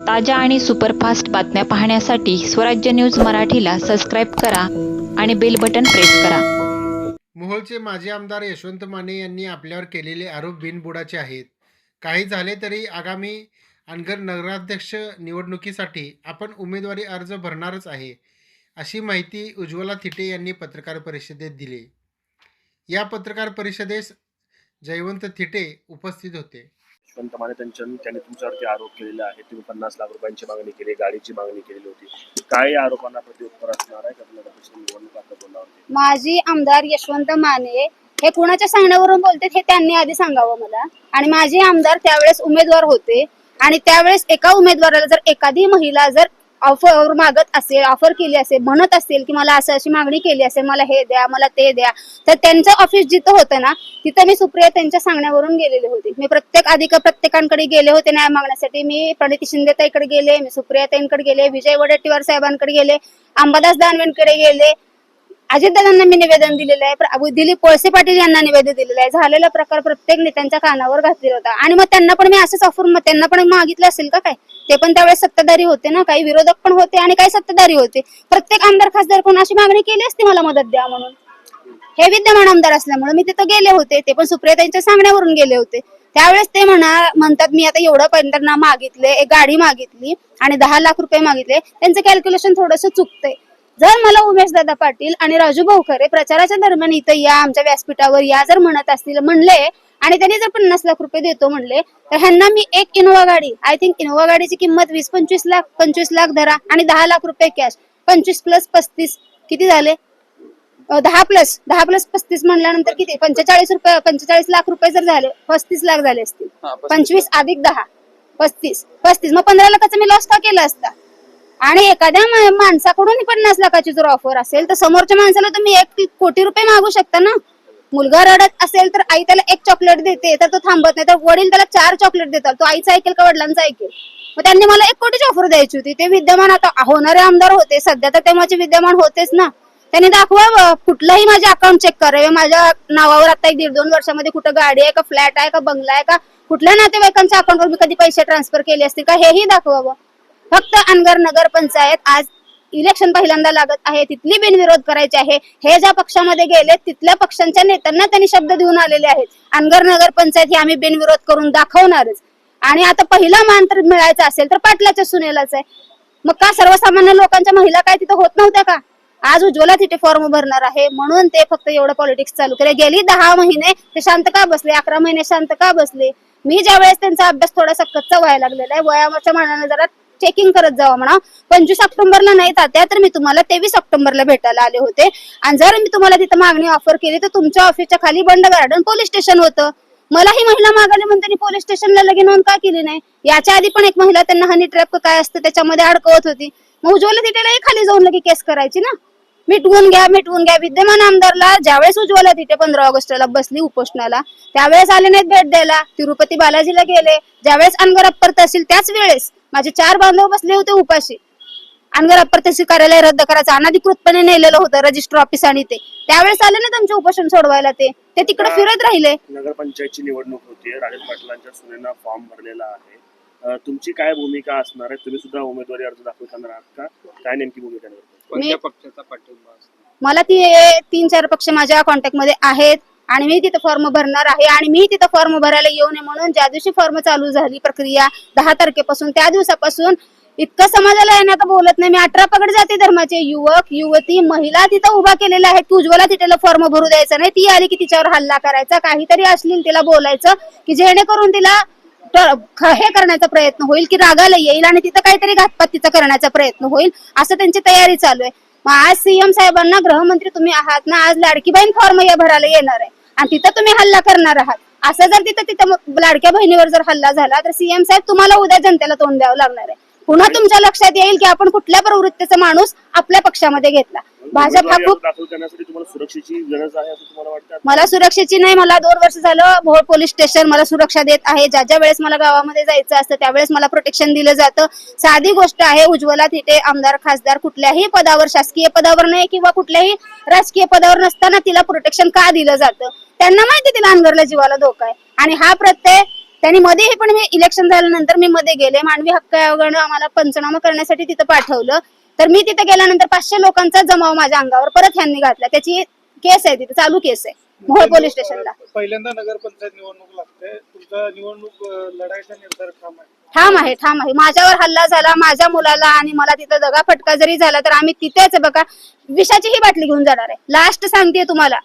ताज्या आणि सुपरफास्ट बातम्या पाहण्यासाठी स्वराज्य न्यूज मराठीला सबस्क्राईब करा आणि बेल बटन प्रेस करा. मोहोळचे माजी आमदार यशवंत माने यांनी आपल्यावर केलेले आरोप बिनबुडाचे आहेत. काही झाले तरी आगामी अनगर नगराध्यक्ष निवडणुकीसाठी आपण उमेदवारी अर्ज भरणारच आहे अशी माहिती उज्ज्वला थिटे यांनी पत्रकार परिषदेत दिली. या पत्रकार परिषदेस जयवंत थिटे उपस्थित होते. यशवंत माने त्यांच्या त्यांनी तुमच्यावरती आरोप केलेले आहे तुम्ही पन्नास लाख रुपयांची मागणी केली गाडीची मागणी केलेली होती. काय या आरोपांना प्रतिउत्तर असणार आहे का? निवडणूक माजी आमदार यशवंत माने हे कुणाच्या सांगण्यावरून बोलते हे त्यांनी आधी सांगावं मला. आणि माझे आमदार त्यावेळेस उमेदवार होते. आणि त्यावेळेस एका उमेदवाराला जर एखादी महिला जर ऑफर मागत असेल ऑफर केली असेल म्हणत असेल की मला असं अशी मागणी केली असेल मला हे द्या मला ते द्या तर त्यांचं ऑफिस जिथं होतं ना तिथं मी सुप्रिया त्यांच्या सांगण्यावरून गेलेले होते. मी प्रत्येक अधिक प्रत्येकांकडे गेले होते न्याय मागण्यासाठी. मी प्रणिती शिंदेताईकडे गेले मी सुप्रिया ताईंकडे गेले विजय वडेट्टीवार साहेबांकडे गेले अंबादास दानवेंकडे गेले अजितदादांना मी निवेदन दिलेलं आहे दिलीप वळसे पाटील यांना निवेदन दिलेलं आहे. झालेला प्रकार प्रत्येक नेत्यांच्या कानावर घातलेला होता. आणि मग त्यांना पण मी असंच ऑफर मग त्यांना पण मागितलं असेल का काय? ते पण त्यावेळेस सत्ताधारी होते ना काही विरोधक पण होते आणि काही सत्ताधारी होते. प्रत्येक आमदार खासदार कोण? अशी मागणी केली असती मला मदत द्या म्हणून. हे विद्यमान आमदार असल्यामुळे मी तिथं गेले होते. ते पण सुप्रियाताईंच्या सांगण्यावरून गेले होते. त्यावेळेस ते म्हणा म्हणतात मी आता एवढं पर्यंत मागितले एक गाडी मागितली आणि दहा लाख रुपये मागितले. त्यांचं कॅल्क्युलेशन थोडंसं चुकतंय. जर मला उमेश दादा पाटील आणि राजू भाऊखरे प्रचाराच्या दरम्यान इथं या आमच्या व्यासपीठावर या जर म्हणत असतील म्हणले आणि त्यांनी जर पन्नास लाख रुपये देतो म्हणले तर ह्यांना मी एक इनोवा गाडी आय थिंक इनोवा गाडीची किंमत वीस पंचवीस लाख पंचवीस लाख धरा आणि दहा लाख रुपये कॅश पंचवीस प्लस पस्तीस किती झाले? दहा प्लस दहा प्लस पस्तीस म्हणल्यानंतर किती? पंचेचाळीस रुपये पंचेचाळीस लाख रुपये जर झाले पस्तीस लाख झाले असतील. पंचवीस अधिक दहा पस्तीस पस्तीस. मग पंधरा लाखाचा मी लॉस का केला असता? आणि एखाद्या माणसाकडून पन्नास लाखाची जर ऑफर असेल तर समोरच्या माणसाला तुम्ही एक कोटी रुपये मागू शकता ना. मुलगा रडत असेल तर आई त्याला एक चॉकलेट देते तर तो थांबत नाही. तर वडील त्याला चार चॉकलेट देतात. तो आईचं ऐकेल का वडिलांचं ऐकेल? मग त्यांनी मला एक कोटीची ऑफर द्यायची होती. ते विद्यमान आता होणारे आमदार होते. सध्या तर ते माझे विद्यमान होतेच ना. त्यांनी दाखवा कुठलंही माझे अकाउंट चेक करावे. माझ्या नावावर आता एक दीड दोन वर्षामध्ये कुठं गाडी आहे का फ्लॅट आहे का बंगला आहे का कुठल्या नातेवाईकांच्या अकाउंटवर मी कधी पैसे ट्रान्सफर केले असतील का हेही दाखवावं. फक्त अनगर नगर पंचायत आज इलेक्शन पहिल्यांदा लागत आहे. तिथली बिनविरोध करायची आहे. हे ज्या पक्षामध्ये गेले तिथल्या पक्षांच्या नेत्यांना त्यांनी शब्द देऊन आलेले आहेत. अनगर नगर पंचायत ही आम्ही बिनविरोध करून दाखवणारच. आणि आता पहिला मान तर मिळायचा असेल तर पाटलाच्या सुनेलाच आहे. मग का सर्वसामान्य लोकांच्या महिला काय तिथं होत नव्हत्या का? आज उज्ज्वला तिथे फॉर्म भरणार आहे. म्हणून ते फक्त एवढं पॉलिटिक्स चालू केले गेली दहा महिने ते शांत का बसले? अकरा महिने शांत का बसले? मी ज्या वेळेस त्यांचा अभ्यास थोडासा कच्चा व्हायला लागलेला आहे वयाच्या मानाने जरा चेकिंग करत जावा म्हणा. पंचवीस ऑक्टोबरला नाही तात्या तर मी तुम्हाला तेवीस ऑक्टोबरला भेटायला आले होते. आणि जर मी तुम्हाला तिथं मागणी ऑफर केली तर तुमच्या ऑफिसच्या खाली बंड गार्डन पोलीस स्टेशन होतं. मला ही महिला मागायला म्हणताना पोलीस स्टेशनला लगे नोंद का केली नाही? याच्या आधी पण एक महिला त्यांना हनी ट्रॅप काय असतं त्याच्यामध्ये अडकवत होती. मग उज्ज्वला तिथेलाही खाली जाऊन लगे केस करायची ना. मिटवून घ्या मिटवून घ्या. विद्यमान आमदारला ज्यावेळेस उज्ज्वला तिथे पंधरा ऑगस्टला बसली उपोषणाला त्यावेळेस आले नाहीत भेट द्यायला. तिरुपती बालाजीला गेले. ज्यावेळेस अनगर अप्पर तहसील त्याच वेळेस माझे चार बांधव बसले होते उपाशी. अनगर अप्पर तहसील कार्यालय रद्द करायचं. अनाधिकृतपणे नेलेलं होतं रजिस्टर ऑफिस आणि ते. त्यावेळेस आले ना त्यांचे उपोषण सोडवायला ते. ते तिकडे फिरत राहिले. नगरपंचायतची निवडणूक होती. राजेश पाटलांच्या सुनेनं फॉर्म भरलेला आहे. तुमची काय भूमिका असणार आहे? तुम्ही सुद्धा उमेदवारी अर्ज दाखल करणार आहात का? काय नेमकी भूमिका? मला ती तीन चार पक्ष माझ्या कॉन्टॅक्टमध्ये आहेत. आणि मी तिथं फॉर्म भरणार आहे आणि मी तिथं फॉर्म भरायला येऊ नये म्हणून ज्या दिवशी फॉर्म चालू झाली प्रक्रिया दहा तारखेपासून त्या दिवसापासून इतकं समाजाला येणं तर बोलत नाही. मी अठरा पगड जाते धर्माचे युवक युवती महिला तिथं उभा केलेल्या आहेत. की उज्ज्वला तिथेला फॉर्म भरू द्यायचा नाही. ती आली की तिच्यावर हल्ला करायचा. काहीतरी असली तिला बोलायचं की जेणेकरून तिला हे करण्याचा प्रयत्न होईल की रागाला येईल आणि तिथं काहीतरी घातपात तिचा करण्याचा प्रयत्न होईल. असं त्यांची तयारी चालू आहे. मग आज सीएम साहेबांना गृहमंत्री तुम्ही आहात ना? आज लाडकी बहीण फॉर्म या भरायला येणार आहे. आणि तिथं तुम्ही हल्ला करणार आहात. असं जर तिथं तिथं लाडक्या बहिणीवर जर हल्ला झाला तर सीएम साहेब तुम्हाला उद्या जनतेला तोंड द्यावं लागणार आहे. पुन्हा तुमच्या लक्षात येईल की आपण कुठल्या प्रवृत्तीचा माणूस आपल्या पक्षामध्ये घेतला. भाजप हा खूप मला सुरक्षेची नाही मला दोन वर्ष झालं भोर पोलीस स्टेशन मला सुरक्षा देत आहे. ज्या ज्या वेळेस मला गावामध्ये जायचं असतं त्यावेळेस मला प्रोटेक्शन दिलं जातं. साधी गोष्ट आहे उज्ज्वला तिथे आमदार खासदार कुठल्याही पदावर शासकीय पदावर नाही किंवा कुठल्याही राजकीय पदावर नसताना तिला प्रोटेक्शन का दिलं जातं? त्यांना माहिती तिला अनगरला जीवाला धोका आहे. आणि हा प्रत्यय त्यांनी मध्ये पण मी इलेक्शन झाल्यानंतर मी मध्ये गेले. मानवी हक्क आयोगानं आम्हाला पंचनामा करण्यासाठी तिथं पाठवलं. तर मी तिथे गेल्यानंतर पाचशे लोकांचा जमाव माझ्या अंगावर परत ह्यांनी घातला. त्याची केस आहे तिथे चालू केस आहे. मोहोळ पोलीस स्टेशनला. पहिल्यांदा नगरपंचायत निवडणूक लागते. तुमचा निवडणूक लढायचा निर्धार ठाम आहे. ठाम आहे ठाम आहे. माझ्यावर हल्ला झाला माझ्या मुलाला आणि मला तिथं दगा फटका जरी झाला तर आम्ही तिथेच बघा. विषाची ही बाटली घेऊन जाणार आहे. लास्ट सांगते तुम्हाला.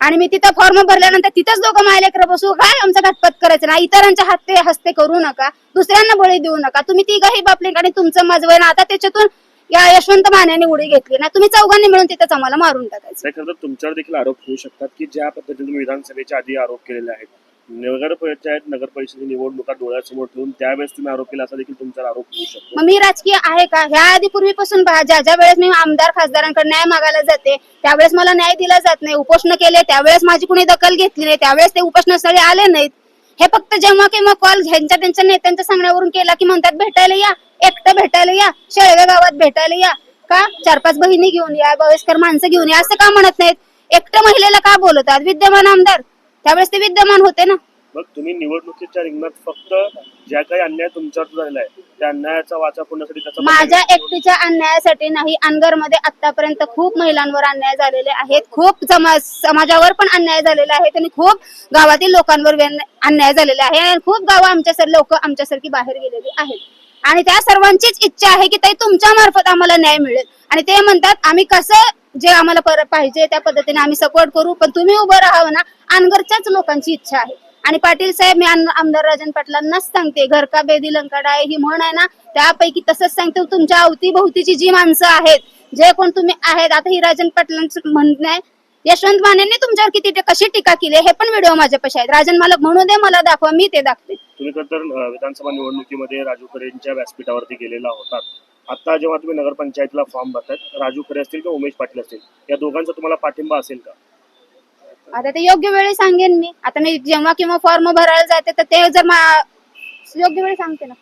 आणि मी तिथं फॉर्म भरल्यानंतर तिथंच दोघं मायलेकर बसू. काय आमचा घटपट करायचं? ना इतरांच्या हाते हस्ते करू नका. दुसऱ्यांना बळी देऊ नका. तुम्ही तिघही बापले आणि तुमचं माझं ना आता त्याच्यातून या यशवंत मान्याने उडी घेतली. ना तुम्ही चौघांनी मिळून तिथंच आम्हाला मारून टाकायचं. खरं तर तुमच्यावर देखील आरोप होऊ शकतात की ज्या पद्धतीने तुम्ही विधानसभेच्या आधी आरोप केलेले आहेत. नगर पंचायत नगर परिषदेची निवडणुका डोळ्यासमोर ठेवून त्यावेळेस तुम्ही आरोप केला असा देखील तुमचा आरोप होऊ शकतो. मग मी राजकीय आहे का? ह्या आधी पूर्वीपासून पहा ज्या ज्या वेळेस मी आमदार खासदारांकडे न्याय मागायला जाते त्यावेळेस मला न्याय दिला जात नाही उपोषण केले त्यावेळेस माझी कुणी दखल घेतली नाही त्यावेळेस ते उपोषणस्थळी आले नाहीत. हे फक्त जेव्हा केव्हा कॉल ह्यांच्या त्यांच्या नेत्यांच्या सांगण्यावरून केला की म्हणतात भेटायला या एकटं भेटायला या शेळव्या गावात भेटायला या का? चार पाच बहिणी घेऊन या वयस्कर माणसं घेऊन या असं का म्हणत नाहीत? एकटं महिलेला का बोलवतात? विद्यमान आमदार त्यावेळेस ते विद्यमान होते ना. मग तुम्ही निवडणुकीच्या रिंगणात फक्त ज्या काही अन्याय तुमच्यावर झालेला आहे त्या अन्यायाचा वाचा फोडण्यासाठी त्याचा माझ्या एकटीच्या अन्यायासाठी नाही अनगरमध्ये आतापर्यंत खूप महिलांवर अन्याय झालेले आहेत. खूप समाज समाजावर पण अन्याय झालेला आहे आणि खूप गावातील लोकांवर अन्याय झालेला आहे. आणि खूप गावं आमच्या लोक आमच्यासारखी बाहेर गेलेली आहेत. आणि त्या सर्वांचीच इच्छा आहे की ताई तुमच्या मार्फत आम्हाला न्याय मिळेल. आणि ते म्हणतात आम्ही कसं जे आम्हाला परत पाहिजे त्या पद्धतीने आम्ही सपोर्ट करू पण तुम्ही उभं राहावं ना अनगरच्याच लोकांची इच्छा आहे. आणि पाटील साहेब मी आमदार राजन पाटलांनाच सांगते घर का बेदी लंकाडा आहे ही म्हण आहे ना त्यापैकी तसंच सांगते तुमच्या अवतीभोवतीची जी माणसं आहेत जे कोण तुम्ही आहेत आता ही राजन पाटलांचं म्हणणं आहे यशवंत मानेंनी तुमच्यावर किती कशी टीका केली हे पण व्हिडिओ माझ्यापाशी आहेत. राजन मला म्हणू दे मला दाखवा मी ते दाखते तुम्ही तर विधानसभा निवडणुकीमध्ये राजू खरेंच्या व्यासपीठावरती गेलेला होता आता जेव्हा तुम्ही नगरपंचायतीला फॉर्म भरतायत राजू खरे असतील किंवा उमेश पाटील असतील या दोघांचा तुम्हाला पाठिंबा असेल का? आता ते योग्य वेळी सांगेन मी. आता मी जेव्हा किंवा फॉर्म भरायला जाते तर ते जर मा- योग्य वेळी सांगते ना.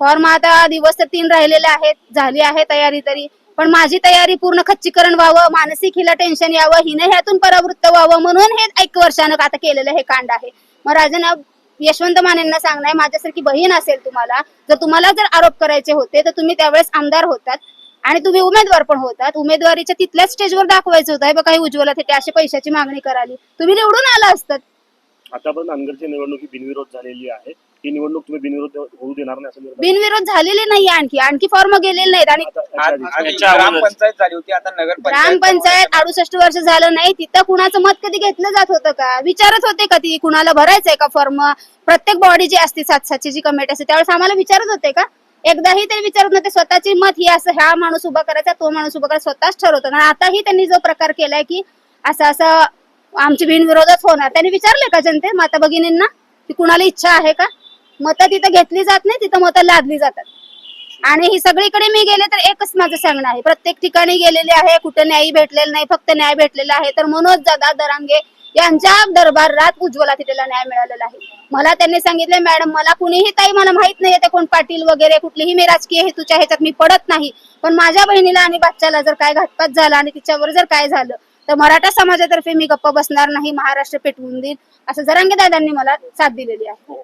फॉर्म आता दिवस तर तीन राहिलेले आहेत झाली आहे तयारी तरी. पण माझी तयारी पूर्ण खच्चीकरण व्हावं मानसिक हिला टेन्शन यावं हिने ह्यातून परावृत्त व्हावं म्हणून हे एक वर्षानं आता केलेलं हे कांड आहे. मग राजन यशवंत मानेंना सांगणार माझ्यासारखी बहीण असेल तुम्हाला जर तुम्हाला जर आरोप करायचे होते तर तुम्ही त्यावेळेस आमदार होतात. आणि तुम्ही उमेदवार पण होतात. उमेदवारीच्या तिथल्याच स्टेजवर दाखवायचं होतं. बघा काही उज्ज्वला थिटे अशी पैशाची मागणी कराली. तुम्ही निवडून आला असतात. आतापर्यंत अनगरची निवडणूक ही बिनविरोध झालेली आहे. ही निवडणूक तुम्ही बिनविरोध होऊ देणार नाही असं बिनविरोध झालेले नाही आणखी आणखी फॉर्म गेलेले नाहीत. आणि आता ग्रामपंचायत झाली होती आता नगरपंचायत ग्रामपंचायत अडुसष्ट वर्ष झालं नाही. तिथं कुणाचं मत कधी घेतलं जात होतं का? विचारत होते का ती? कुणाला भरायचंय का फॉर्म प्रत्येक बॉडी जी असते सात सातची जी कमिटी असते त्यावेळेस आम्हाला विचारत होते का? एकदाही तरी विचारत नव्हते स्वतःची मत ही असं ह्या माणूस उभा करायचा तो माणूस उभा करायचा स्वतःच ठरवतो आणि आताही त्यांनी जो प्रकार केलाय की असं असं आमची बिनविरोधच होणार. त्यांनी विचारले का जनते माता भगिनींना की कुणाला इच्छा आहे का? मतं तिथं घेतली जात नाही तिथं मतं लादली जातात. आणि ही सगळीकडे मी गेले तर एकच माझं सांगणं आहे. प्रत्येक ठिकाणी गेलेले आहे कुठं न्याय भेटलेला नाही फक्त न्याय भेटलेला आहे. तर मनोज दादा दरांगे यांच्या दरबारात उज्ज्वला तिथेला न्याय मिळालेला आहे. मला त्यांनी सांगितले मॅडम मला कुणीही ताई मला माहीत नाही ते कोण पाटील वगैरे कुठलीही मी राजकीय हेतूच्या ह्याच्यात मी पडत नाही. पण माझ्या बहिणीला आणि बच्चाला जर काय घातपात झाला आणि तिच्यावर जर काय झालं तर मराठा समाजातर्फे मी गप्प बसणार नाही महाराष्ट्र पेटवून देईल असं जरांगे दादांनी मला साथ दिलेली आहे.